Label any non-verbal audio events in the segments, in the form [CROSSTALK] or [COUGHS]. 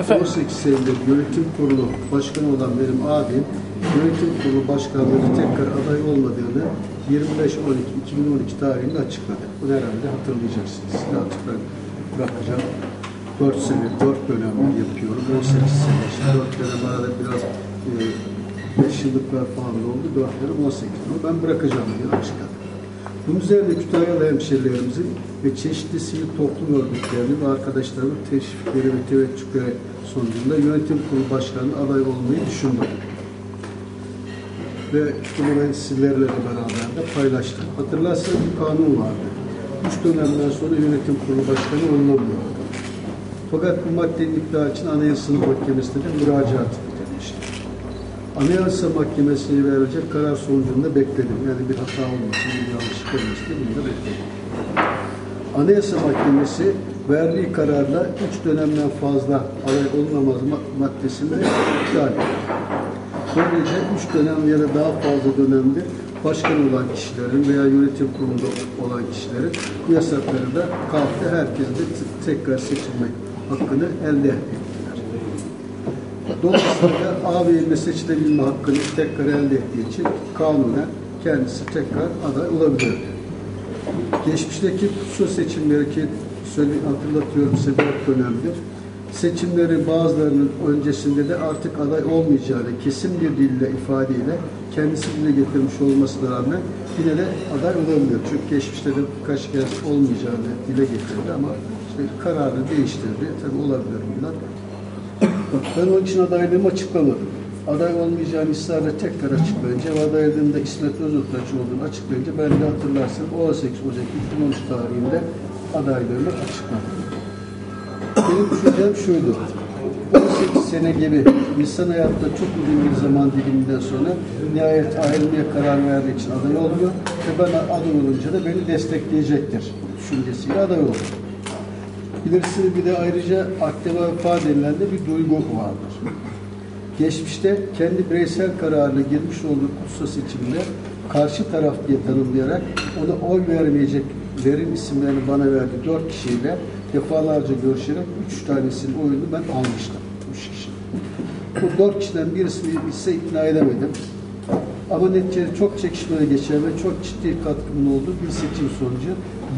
Efendim? 18 Eylül'de yönetim kurulu başkanı olan benim abim yönetim kurulu başkanlığı tekrar aday olmadığını 25-12-2012 tarihinde açıkladı. Bunu herhalde hatırlayacaksınız. Artık ben bırakacağım. 4 sene, 4 dönem yapıyorum. 18 sene. Şimdi 4 dönem arada biraz e, 5 yıllıklar falan oldu. 4 dönem 18 dönem. Ben bırakacağım diye açıkladı. Bunun üzerine Kütahyalı hemşerilerimizin ve çeşitli sivil toplum örgütlerinin ve arkadaşlarımın teşvikleri ve teveccühleri sonucunda yönetim kurulu başkanı aday olmayı düşündüm. Ve bunu ben sizlerle beraber de paylaştım. Hatırlarsanız bir kanun vardı. Üç dönemden sonra yönetim kurulu başkanı olunamıyor. Fakat bu maddenin iptal için Anayasa Mahkemesi'ne de müracaat. Anayasa Mahkemesi'ne verecek karar sonucunda bekledim. Yani bir hata olmasın, bir yanlışlık olmasın diye bunu da bekledim. Anayasa Mahkemesi verdiği kararla üç dönemden fazla aday olunamaz ma- maddesini iptal etti. Böylece üç dönem ya da daha fazla dönemde başkan olan kişilerin veya yönetim kurulunda olan kişilerin yasakları da kalktı. Herkes de tekrar seçilmek hakkını elde ettiler. Dolayısıyla ağabeyimle seçilebilme hakkını tekrar elde ettiği için kanunen kendisi tekrar aday olabilirdi. Geçmişteki su seçimleri ki söyle, hatırlatıyorum dört dönemdir. Seçimlerin bazılarının öncesinde de artık aday olmayacağını kesin bir dille ifadeyle kendisi dile getirmiş olmasına rağmen yine de aday olabiliyor. Çünkü geçmişte de birkaç kez olmayacağını dile getirdi ama işte kararı değiştirdi. Tabii olabilir bunlar. Ben onun için adaylığımı açıklamadım. Aday olmayacağını ısrarla tekrar açıklayınca ve adaylığımda İsmet Özurtaç olduğunu açıklayınca ben de hatırlarsınız 18 Ocak 2013 tarihinde adaylığımı açıkladım. Benim düşüncem şuydu. 18 sene gibi insan hayatta çok uzun bir zaman diliminden sonra nihayet ayrılmaya karar verdiği için aday olmuyor ve ben aday olunca da beni destekleyecektir düşüncesiyle aday oldum. Bilirsiniz bir de ayrıca aktiva vefa denilen de bir duygu vardır. Geçmişte kendi bireysel kararına girmiş olduğu kutsa seçimde karşı taraf diye tanımlayarak ona oy vermeyeceklerin isimlerini bana verdi. Dört kişiyle defalarca görüşerek üç tanesinin oyunu ben almıştım. Üç kişi. Bu dört kişiden birisini ise ikna edemedim. Ama neticede çok çekişmeli geçen ve çok ciddi katkımın olduğu bir seçim sonucu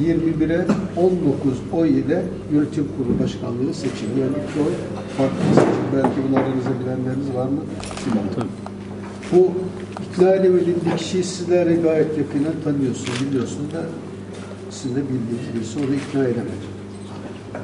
21'e 19 oy ile yönetim kurulu başkanlığı seçildi. Yani iki oy farklı seçim. Belki bunu aranızda bilenleriniz var mı? Bilmiyorum. Bu ikna edemediğim kişiyi sizler de gayet yakından tanıyorsunuz, biliyorsunuz da sizin de bildiğiniz birisi onu ikna edemedim.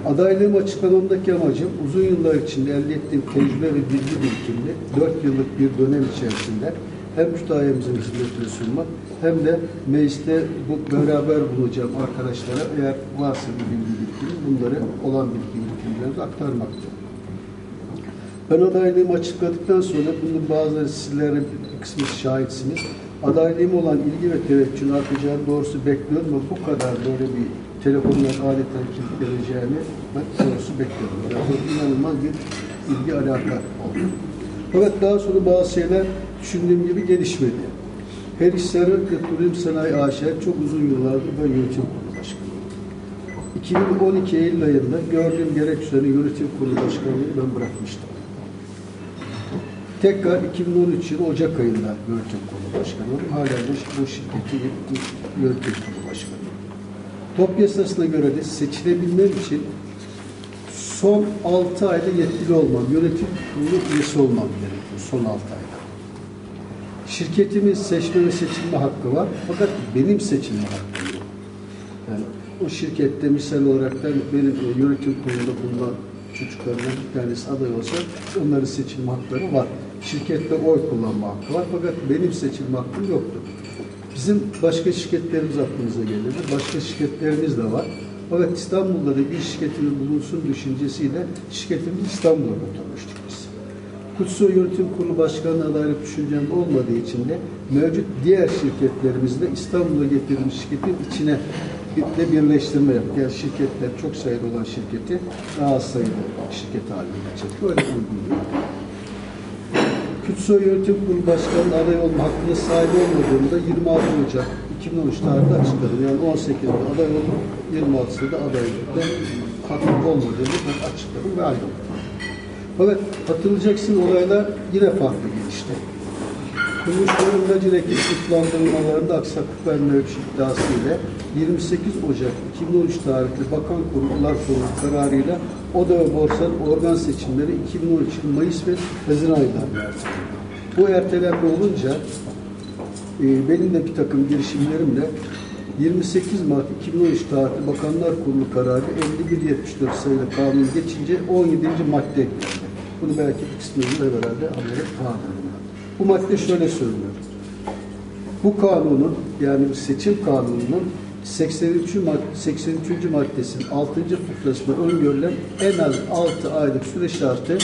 Adaylığımı açıklamamdaki amacım uzun yıllar içinde elde ettiğim tecrübe ve bilgi birikimini 4 yıllık bir dönem içerisinde hem müteahhimizin hizmetine sunmak hem de mecliste bu beraber bulunacağım arkadaşlara eğer varsa bir bilgi bunları olan bilgi birikimlerimizi aktarmaktır. Ben adaylığımı açıkladıktan sonra bunun bazıları sizlere bir kısmı şahitsiniz. Adaylığım olan ilgi ve teveccühün artacağını doğrusu bekliyorum ama bu kadar böyle bir telefonla adeta kilitleneceğini ben doğrusu bekliyordum. Yani inanılmaz bir ilgi alaka oldu. Fakat daha sonra bazı şeyler düşündüğüm gibi gelişmedi. Her ve Turizm Sanayi AŞ çok uzun yıllardır ben yönetim kurulu başkanıyım. 2012 Eylül ayında gördüğüm gerekçelerini yönetim kurulu başkanlığını ben bırakmıştım. Tekrar 2013 yılı Ocak ayında yönetim kurulu başkanı oldum. Hala da bu şirketin yönetim kurulu başkanıyım. Top yasasına göre de seçilebilmem için son 6 ayda yetkili olmam, yönetim kurulu üyesi olmam gerekiyor son 6 ayda. Şirketimin seçme ve seçilme hakkı var fakat benim seçilme hakkım yok. Yani o şirkette misal olarak da benim e, yönetim kurulunda bulunan çocuklarımdan bir tanesi aday olsa onların seçilme hakları var. Şirkette oy kullanma hakkı var fakat benim seçilme hakkım yoktu. Bizim başka şirketlerimiz aklımıza gelirdi. Başka şirketlerimiz de var. Fakat İstanbul'da da bir şirketimiz bulunsun düşüncesiyle şirketimizi İstanbul'a götürmüştük. Kutsu Yönetim Kurulu Başkanı adaylık düşüncem olmadığı için de mevcut diğer şirketlerimizi de İstanbul'a getirdiğimiz şirketin içine de birleştirme yaptık. Yani şirketler çok sayıda olan şirketi daha az sayıda şirket haline getirdik. Öyle uygun. Kutsu Yönetim Kurulu Başkanı aday olma hakkına sahip olmadığımda 26 Ocak 2013 tarihinde açıkladım. Yani 18'de aday oldum, 26'sında adaylıkta hakkım olmadığını ben açıkladım ve ayrıldım. Fakat hatırlayacaksın olaylar yine farklı gelişti. Kuruluşların Laci'deki tutuklandırılmalarında aksaklıklar mevcut iddiasıyla 28 Ocak 2013 tarihli Bakan Kurullar Kurulu kararıyla Oda ve Borsa'nın organ seçimleri 2013 yıl Mayıs ve Haziran aylarında. Bu ertelenme olunca e, benim de bir takım girişimlerimle 28 Mart 2013 tarihli Bakanlar Kurulu kararı 5174 sayılı kanun geçince 17. madde. Bunu belki bir kısmınızla herhalde haberi vardır. Bu madde şöyle söylüyor. Bu kanunun yani seçim kanununun 83. madde, 83. maddesinin 6. fıkrasında öngörülen en az 6 aylık süre şartı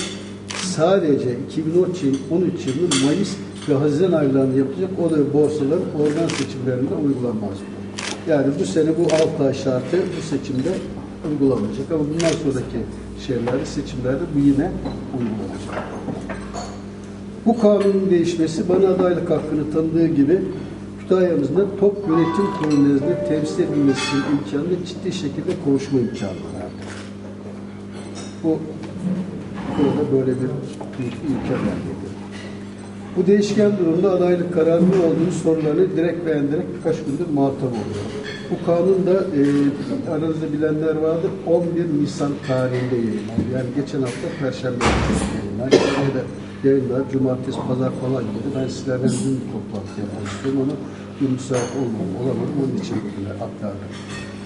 sadece 2013 yıl, 13 yılının Mayıs ve Haziran aylarında yapılacak o da borsaların organ seçimlerinde uygulanmaz. Yani bu sene bu 6 ay şartı bu seçimde uygulanmayacak ama bundan sonraki şeylerde, seçimlerde bu yine uygulanacak. Bu kanunun değişmesi bana adaylık hakkını tanıdığı gibi Kütahya'mızın da top yönetim kurulu nezdinde temsil edilmesi imkanını ciddi şekilde konuşma imkanı verdi. Bu burada böyle bir büyük imkan verdi. Bu değişken durumda adaylık kararının olduğu sorularını direkt ve endirekt birkaç gündür muhatap oluyor. Bu kanun da e, aranızda bilenler vardır 11 Nisan tarihinde yayınlandı. Yani geçen hafta Perşembe yayınlandı. Yayınlar cumartesi, pazar falan gibi. Ben sizlerden dün toplantı istiyorum ama bir müsait olmadım, olamadım. Onun için bugüne aktardım.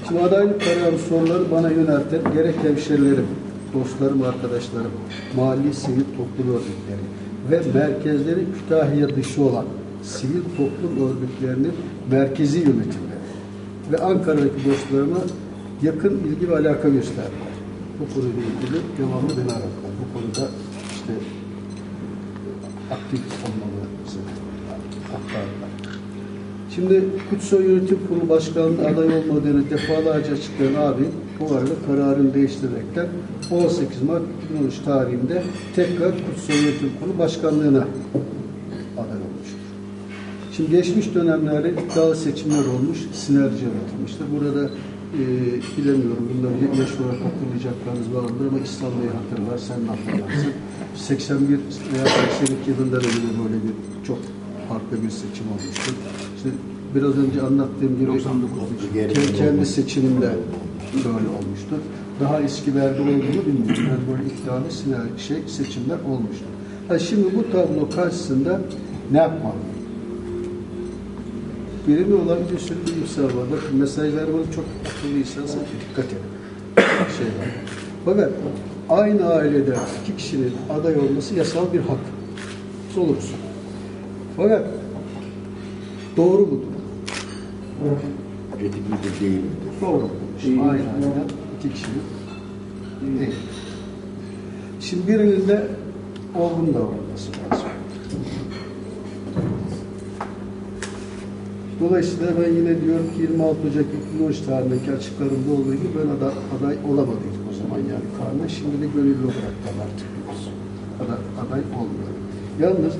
Şimdi adaylık kararı soruları bana yönelten gerek hemşerilerim, dostlarım, arkadaşlarım, mahalli sivil toplum örgütleri ve merkezleri Kütahya dışı olan sivil toplum örgütlerinin merkezi yönetimleri ve Ankara'daki dostlarıma yakın ilgi ve alaka gösterdiler. Bu konuyla ilgili devamlı beni aradılar. Bu konuda işte aktif olmalarımızı aktardılar. Şimdi Kutsoy Yönetim Kurulu Başkanı'nın aday olmadığını defalarca açıklayan abi bu arada kararını değiştirerekten 18 Mart 2013 tarihinde tekrar Kutsoy Yönetim Kurulu Başkanlığı'na. Şimdi geçmiş dönemlerde iddialı seçimler olmuş, sinerji yaratılmıştır. Burada e, bilemiyorum bunları yaş olarak hatırlayacaklarınız vardır ama İslam Bey hatırlar, sen de hatırlarsın. 81 veya 82 yılında da yine böyle bir çok farklı bir seçim olmuştur. İşte biraz önce anlattığım gibi 99 kendi, seçiminde böyle olmuştur. Daha eskilerde olduğunu bilmiyorum. Yani böyle iddialı şey, seçimler olmuştur. Ha şimdi bu tablo karşısında ne yapmalı? Birini olan bir sürü bilimsel var. Bakın mesajlarıma çok akıllıysanız dikkat edin. [COUGHS] Şey var. Fakat aynı ailede iki kişinin aday olması yasal bir hak. Olursun. Fakat doğru mudur? Etik midir değil midir? Doğru. Aynı aileden iki kişinin değil. Şimdi birinin de olgun davranması lazım. Dolayısıyla ben yine diyorum ki 26 Ocak 2013 tarihindeki açıklarımda olduğu gibi ben aday, aday olamadık o zaman yani karnına. Şimdi de gönüllü olarak da artık biz aday, aday olmuyor. Yalnız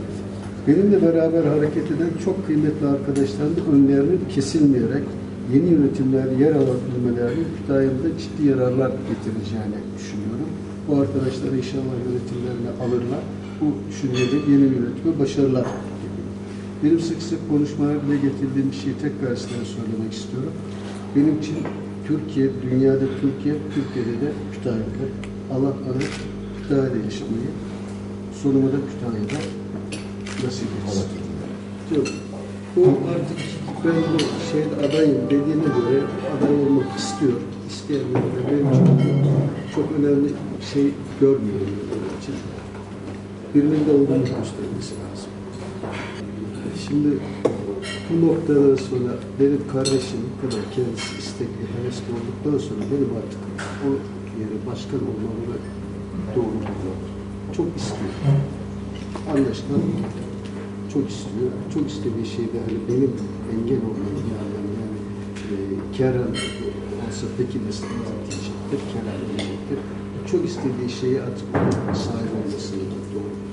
benimle beraber hareket eden çok kıymetli arkadaşlarımın önlerinin kesilmeyerek yeni yönetimler yer alabilmelerinin Kütahya'mıza ciddi yararlar getireceğini düşünüyorum. Bu arkadaşlar inşallah yönetimlerine alırlar. Bu düşüncede yeni yönetime başarılar benim sık sık konuşmalarda dile getirdiğim bir şeyi tekrar size söylemek istiyorum. Benim için Türkiye, dünyada Türkiye, Türkiye'de de Kütahya'da. Allah bana Kütahya'da yaşamayı, sonumu da Kütahya'da nasip etsin. Yok. Bu artık ben bu şeyde adayım dediğine göre aday olmak istiyor. İsteyenler de benim için çok önemli şey görmüyorum için. Birinin de olduğunu göstermesi lazım. Şimdi bu noktadan sonra benim kardeşim bu kadar kendisi istekli, hevesli olduktan sonra benim artık o yere başkan olmamı doğru buluyorum. Çok istiyor. Anlaşılan çok istiyor. Çok istediği şey de hani benim engel olmam yani, yani e, Kerem olsa peki mesela diyecektir, Kerem diyecektir. Çok istediği şeyi artık sahip olmasını doğru